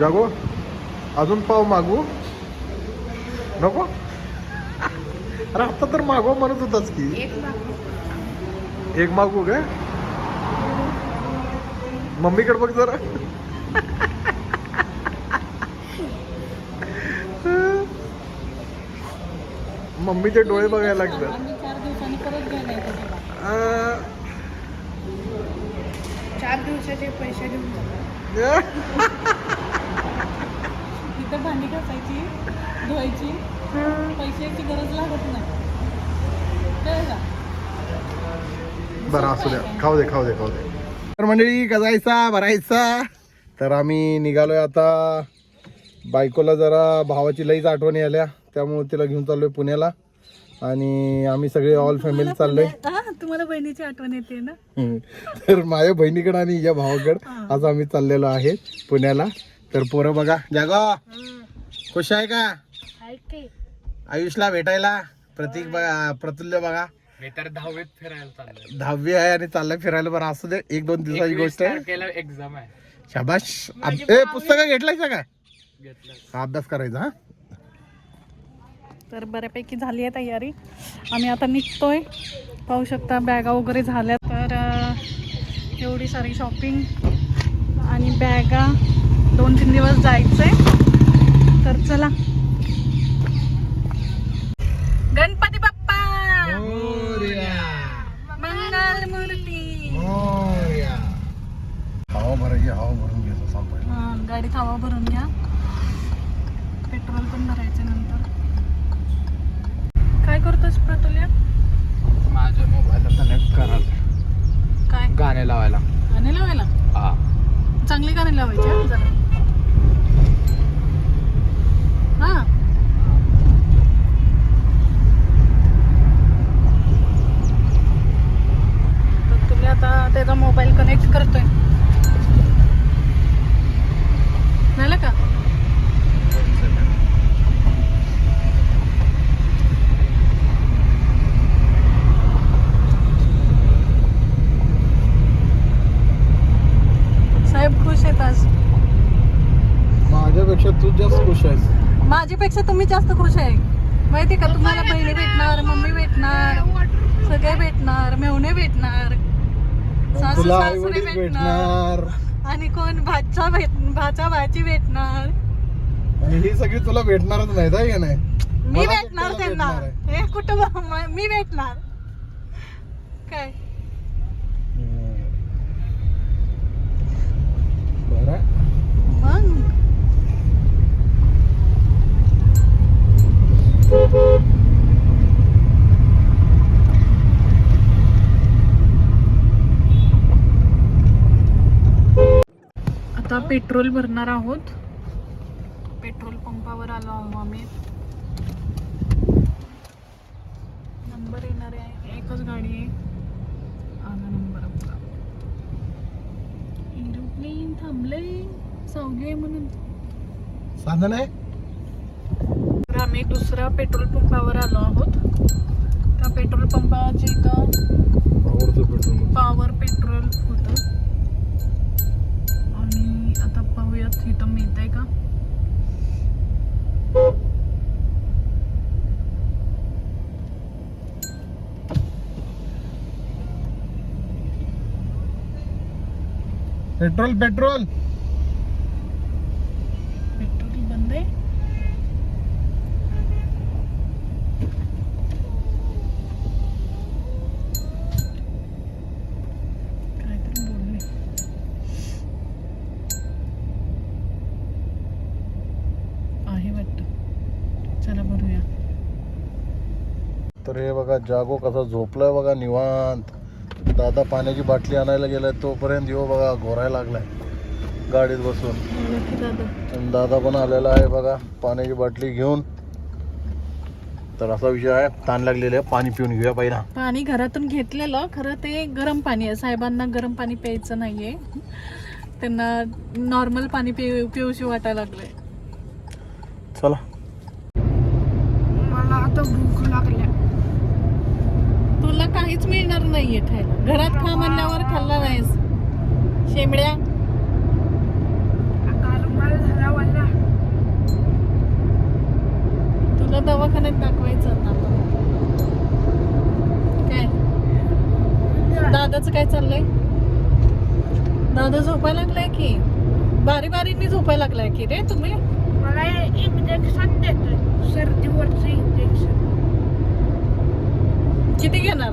जागो. अजून पाव मागू. नको. अरे आता तर मागव म्हणत होताच की. एक मागू. काय? मम्मीकडे बघ जरा. मम्मीचे डोळे बघायला लागतात. चार दिवसाचे पैसे देऊन टाका. तिथं भांडी घासायची धुवायची पैशाची गरज लागत नाही. कळलं का? बरं असू द्या. खाऊ दे खाऊ दे खाऊ दे. तर मंडळी गजायचा भरायचा. तर आम्ही निघालोय आता बायकोला जरा भावाची लईच आठवणी आल्या. त्यामुळे तिला घेऊन चाललोय पुण्याला. आणि आम्ही सगळे ऑल फॅमिली चाललोय. हा, तुम्हाला बहिणीची आठवण येते ना. तर माझ्या बहिणीकडे आणि हिच्या भावाकडे आज आम्ही चाललेलो आहे पुण्याला. तर पोरं बघा. जागा. खुश आहे का. आयुषला भेटायला. प्रतीक बघा प्रतुल्य बघा. मी तर दहावीत फिरायला चाललोय. दहावी आहे आणि चाललंय फिरायला बरं असू दे एक दोन दिवसाची गोष्ट आहे. केलं एक्झाम आहे. शाबाश अब- ए पुस्तक घेतलायचा का घेतलं हा, अभ्यास करायचा हा? तर बऱ्यापैकी झाली आहे तयारी. आम्ही आता निघतोय. पाहू शकता बॅगा वगैरे झाल्या तर अं, एवढी सारी शॉपिंग आणि बॅगा. दोन तीन दिवस जायचंय. तर चला गणपती बाप्पा मंगल मूर्ती हवा भरायची हवा भरून घ्यायचं गाडीत हवा भरून घ्या. पेट्रोल पण भरायचं नंतर. काय करतोस प्रतुल्या? माझ्या मोबाईलला कनेक्ट करायला काय? गाणे लावायला. गाणे लावायला? हा. चांगली गाणी लावायची जरा हा तर तुम्ही आता त्याचा मोबाईल कनेक्ट करतोय झालं का साहेब खुश आहेत आज माझ्यापेक्षा तू जास्त खुश आहेस. माझ्यापेक्षा तुम्ही जास्त खुश आहे. माहिती का? तुम्हाला बहिणी भेटणार मम्मी भेटणार सगळे भेटणार मेवणे भेटणार सासू तुला आई सासरे वडील भेटणार भेटणार. आणि कोण? भाचा भेट भाचा भाची भेटणार. आणि ही सगळी तुला भेटणारच नाही का नाही? मी मला भेटणार त्यांना. भेटणार हे कुटुंब म- मी भेटणार. काय? बरं. मग आता पेट्रोल भरणार आहोत. पेट्रोल पंपावर आलो आहो आम्ही. नंबर येणार आहे. एकच गाडी आहे. आला नंबर आपला. एरोप्लेन थांबले आहे म्हणून. साधन आहे? तर आम्ही दुसऱ्या पेट्रोल पंपावर आलो आहोत. त्या पेट्रोल पंपाच्या इथं पॉवर पेट्रोल. होतं. आता पाहूयात. इथं मिळतंय का? पेट्रोल पेट्रोल बंद आहे काहीतरी बोलले आहे वाटतं चला भरूया तर हे बघा जागो कसा झोपलाय बघा निवांत. दादा पाण्याची बाटली आणायला गेलाय तोपर्यंत येऊ बघा घोरायला लागलाय. गाडीत बसून. दादा आणि दादा पण आलेला आहे बघा पाण्याची बाटली घेऊन. तर असा विषय आहे ताण लागलेले आहे पाणी पिऊन घेऊया पहिला. पाणी घरातून घेतलेलं खरं ते गरम पाणी आहे. साहेबांना गरम पाणी प्यायचं नाहीये. त्यांना नॉर्मल पाणी पिऊ पिऊशी वाटायला लागलंय. चला. मला आता भूक लागल्या. तुला काहीच मिळणार नाहीये खायला. घरात खा म्हणल्यावर खाल्ला नाहीस. शेंबड्या. तुला दवाखान्यात दाखवायचं काय? दादाचं काय चाललंय? दादा झोपाय लागलाय की? बारी बारीने झोपाय लागलाय की रे तुम्ही? मला इंजेक्शन देतोय. सर्दीवरचं इंजेक्शन किती घेणार?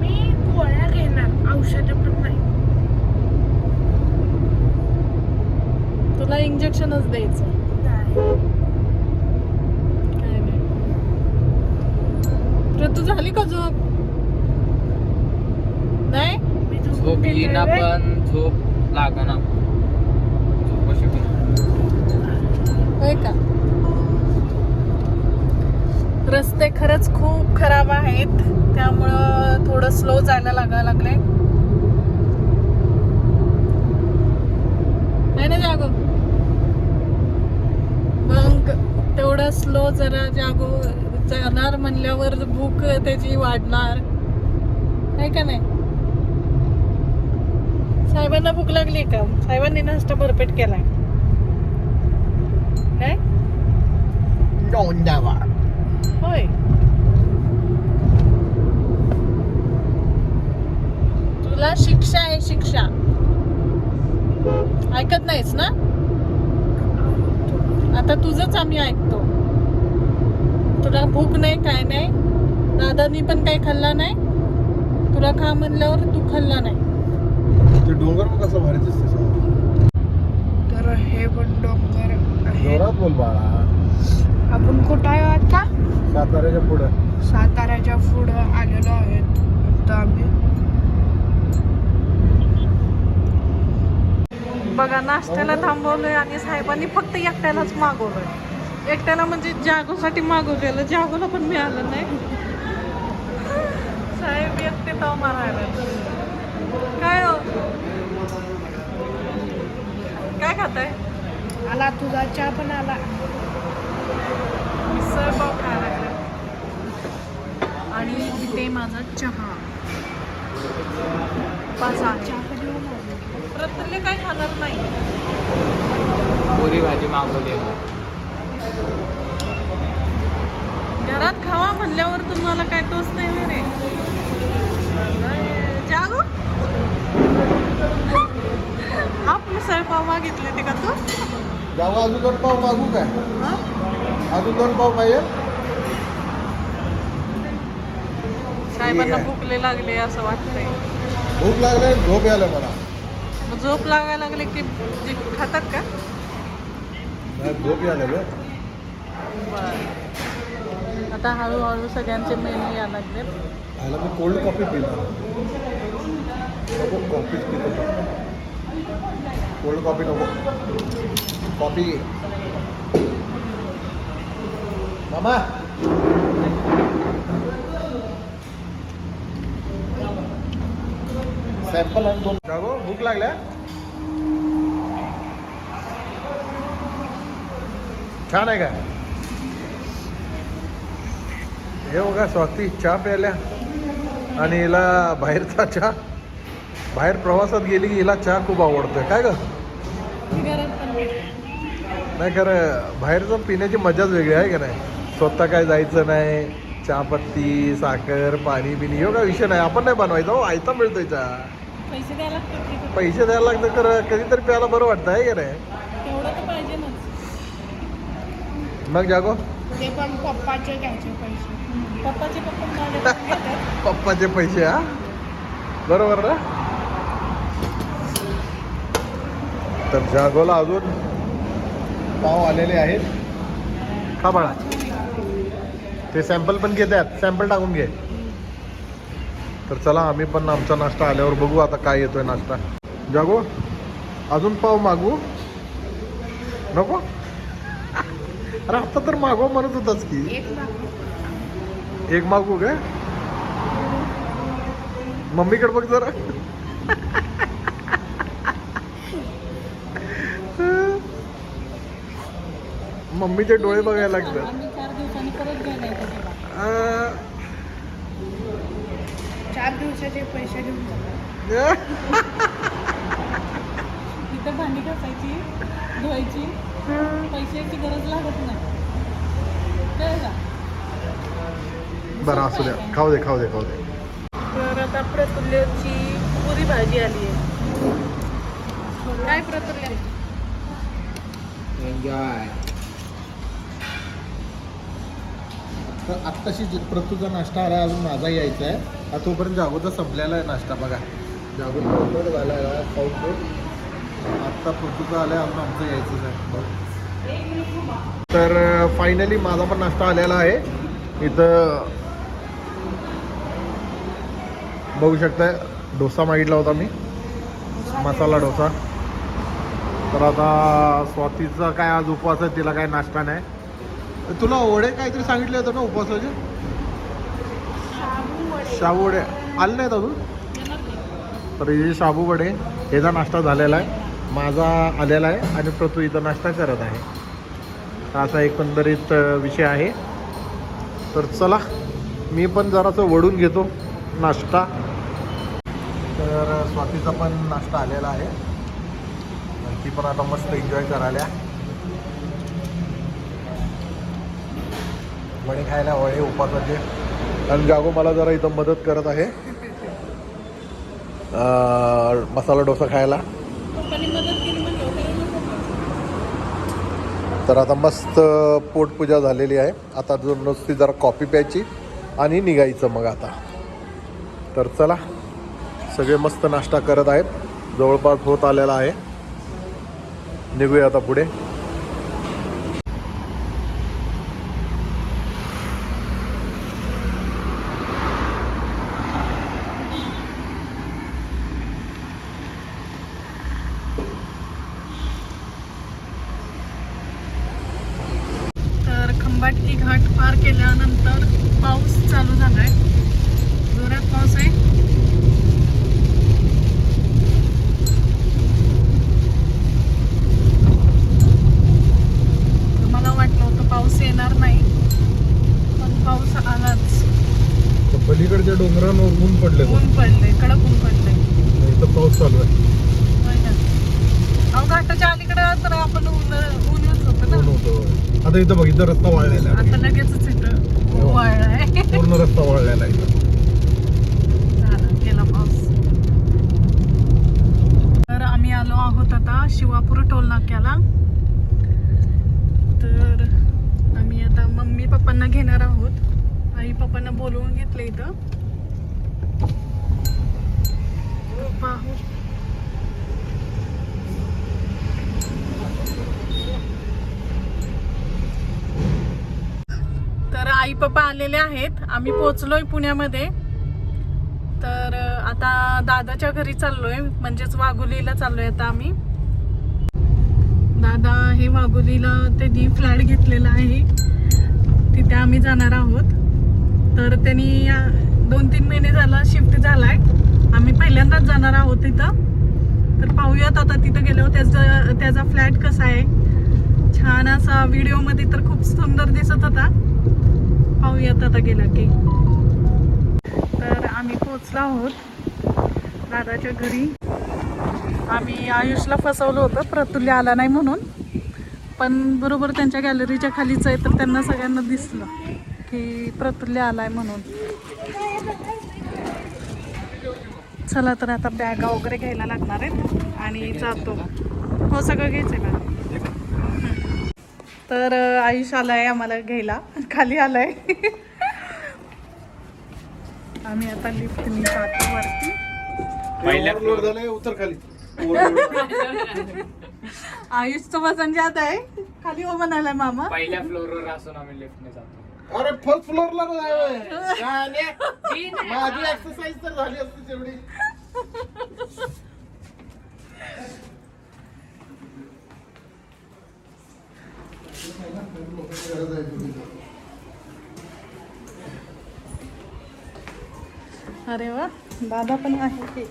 मी गोळ्या घेणार. औषधं पण नाही. तुला इंजेक्शनच द्यायचं. नाही. काय नाही. ऋतू झाली का झोप? नाही? मी झोपून झोप येईना घेतोय. पण झोप लागना. झोप कशी होय का? रस्ते खरंच खूप खराब आहेत. त्यामुळं थोडं स्लो जायला लागायला लागलंय. आहे ना जागो? मग तेवढं स्लो जरा जागो जाणार म्हणल्यावर भूक त्याची वाढणार. आहे का नाही? साहेबांना भूक लागली का? साहेबांनी नाश्ता भरपेट केलाय. काय होय. तुला शिक्षा आहे शिक्षा. ऐकत नाहीस ना? आता तुझंच आम्ही ऐकतो. तुला भूक नाही काय नाही. दादानी पण काही खाल्ला नाही. तुला खा म्हणल्यावर तू खाल्ला नाही. ते डोंगर मग कसं भारी दिसते. तर हे पण डोंगर आहे. जोरात बोल बाळा. आपण कुठं आहे आता? साताऱ्याच्या पुढं. साताऱ्याच्या पुढं आलेलो आहेत. आता आम्ही. बघा नाश्त्याला थांबवलंय आणि साहेबांनी फक्त एकट्यालाच मागवलंय. एकट्याला म्हणजे जागोसाठी मागवलेलं. जागोला पण मिळालं नाही. साहेब एकटे तो मारायला. काय हो? काय खाताय? आला तुझा चहा पण आला. मिसळ पाव खायला लागले. आणि इथे माझा चहा. पाच आहे चहा कधी? प्रत्येक काय खाणार नाही. पुरी भाजी मागवली घरात खावा म्हणल्यावर तुम्हाला काय तोच नाही रे जागो. हाफ मिसळ पाव मागितले ते का तू? जाऊ अजून पाव मागू काय? हा? अजून दोन पाव पाहिजे. साहेबांना. भूकले लागले असं वाटतंय. भूक लागले झोप यायला मला. मग झोप लागायला लागले की जे खातात का? झोप यायला ग बरं. आता हळूहळू सगळ्यांचे मेनू यायला लागलेत. आयला मी कोल्ड कॉफी पिणार नको कॉफीच पितो. कोल्ड कॉफी नको. कॉफी मामा सॅम्पल आणि दोन जागो भूक लागल्या. छान आहे का? हे बघा स्वाती चहा प्यायल्या. आणि हिला बाहेरचा चहा. बाहेर प्रवासात गेली की हिला चहा खूप आवडतोय. काय ग? नाही खरं बाहेरचं पिण्याची मजाच वेगळी आहे का नाही? स्वतः काय जायचं नाही चहापत्ती साखर पाणी बिनी हे काय विषय नाही. आपण नाही बनवायचा हो. आयता मिळतोय चहा. पैसे द्यायला लागतात? पैसे द्यायला लागतं खरं कधीतरी प्यायला बरं वाटतं आहे का नाही? तेवढं तर पाहिजे ना. मग जागो. ते पण पप्पाचे घ्यायचे पैसे. पप्पाचे पप्पा घेतात पप्पाचे पैसे हा? बरोबर ना? तर जागोला अजून पाव आलेले आहेत. खा बाळा. ते सॅम्पल पण घेतात सॅम्पल टाकून घे. तर चला आम्ही पण आमचा नाश्ता आल्यावर बघू आता काय येतोय नाश्ता. जागो अजून पाव मागू? नको? अरे आता तर मागव म्हणत होताच की. एक मागू. काय मम्मीकडे बघ जरा. मम्मीचे डोळे बघायला लागतात आम्ही चार दिवसांनी परत घ्यायला येतो तेव्हा. आ, चार दिवसाचे पैसे देऊन टाका. इथं भांडी घासायची धुवायची. पैशाची गरज लागत नाही. बरं असू द्या. खाऊ दे खाऊ दे खाऊ दे. तर आता प्रतुल्यची पुरी भाजी आली आहे. काय प्रतुल्य? एन्जॉय तर आत्ताशी जे- प्रतूचा नाश्ता आला अजून माझा यायचा आहे. आता तोपर्यंत जागोचा संपलेला आहे नाश्ता बघा. जागोचा लवकर झाला आहे खाऊन आत्ता प्रतूचा आला आहे अजून आमचं यायचंच आहे. तर फायनली माझा पण नाश्ता आलेला आहे. इथं बघू शकताय डोसा मागितला होता मी. मसाला डोसा. तर आता स्वातीचा काय आज उपवास आहे तिला काय नाश्ता नाही. तुला वडे काहीतरी सांगितले होते ना उपवासाचे? शाबू वडे. आले नाहीत अजून? तर हे शाबू वडे ह्याचा नाश्ता झालेला आहे. माझा आलेला आहे आणि प्रतू इथं नाश्ता करत आहे. असा एकंदरीत विषय आहे. तर चला मी पण जरासं वडून घेतो नाश्ता. तर स्वातीचा पण नाश्ता आलेला आहे. ती पण आता मस्त एन्जॉय करायला. वडे खायला वडे उपासाचे. आणि जागो मला जरा इथं मदत करत आहे. अं, मसाला डोसा खायला. तर आता मस्त पोटपूजा झालेली आहे. आता जो नुसती जरा कॉफी प्यायची आणि निघायचं मग आता. तर चला सगळे मस्त नाश्ता करत आहेत. जवळपास होत आलेला आहे. निघूया आता पुढे तर खंबाटकी घाट पार केल्यानंतर पाऊस चालू झालाय. जोरात पाऊस आहे. मला वाटलं होतं पाऊस येणार नाही पण पाऊस आलाच. पलीकडच्या डोंगरांवर ऊन पडले ऊन पडले कडक ऊन पडले पाऊस चालू आहे. होय ना. अहो घाटाच्या अलीकडे तर आपण ऊन ऊन आता इथं बघ इथं रस्ता वाळलेला आहे. आता लगेचच इथं आहे. पूर्ण रस्ता वाळलेला आहे इथं. तर आम्ही आलो आहोत आता शिवापूर टोल नाक्याला. तर आम्ही आता मम्मी पप्पांना घेणार आहोत. आई पप्पांना बोलवून घेतलं इथं. पाहू तर आई पप्पा आलेले आहेत. आम्ही पोचलोय पुण्यामध्ये. तर आता दादाच्या घरी चाललोय. म्हणजेच वाघोलीला चाललोय आता आम्ही. दादा हे वाघोलीला त्यांनी फ्लॅट घेतलेला आहे. तिथे आम्ही जाणार आहोत. तर त्यांनी दोन तीन महिने झाला शिफ्ट झालाय. आम्ही पहिल्यांदाच जाणार आहोत तिथं. तर पाहूयात आता तिथं गेलो त्याचा त्याचा फ्लॅट कसा आहे. छान असा व्हिडिओमध्ये तर खूप सुंदर दिसत होता. पाहूयात आता गेला की. तर आम्ही पोचलो आहोत दादाच्या घरी. आम्ही आयुषला फसवलं होतं प्रतुल्य आला नाही म्हणून. पण बरोबर त्यांच्या गॅलरीच्या खालीच आहे तर त्यांना सगळ्यांना दिसलं की प्रतुल्य आलाय म्हणून. चला तर आता बॅगा वगैरे घ्यायला लागणार आहेत आणि जातो. हो सगळं घ्यायचं आहे मॅम तर आयुष आलाय आम्हाला घ्यायला. खाली आलाय. आम्ही आता लिफ्टनी जातो वरती. पहिल्या Overload झालंय उतर खाली. आयुष तो वजन जात आहे. खाली हो म्हणालाय मामा. पहिल्या फ्लोअरवर असून आम्ही लिफ्टने जातो. अरे फर्स्ट फ्लोअरला माझी एक्सरसाइज तर झाली असती तेवढी. अरे वा दादा पण आहे ते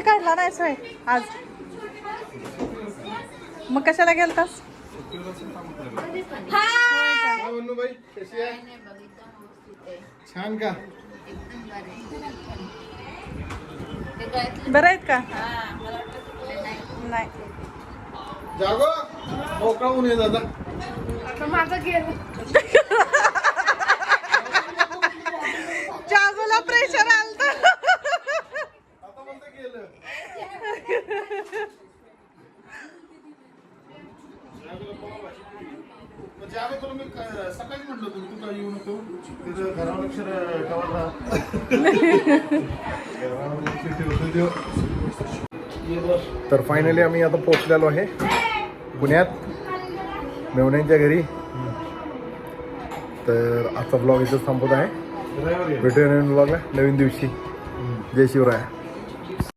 सुट्टी काढला नाही सोय आज? मग कशाला गेलतास? छान का? बरं आहेत का? नाही. जागो. मोकळा होऊन ये दादा? आता माझं गेलं जागोला प्रेशर आलत आता म्हणतं गेलं मग जागो तुला मी म्हटलं येऊ नको तिथं घरावर लक्ष. तर फायनली आम्ही आता पोहोचलेलो आहे पुण्यात मेवण्यांच्या घरी. तर आजचा ब्लॉग इथं संपत आहे. भेटूया नवीन ब्लॉगला नवीन दिवशी. जय शिवराय.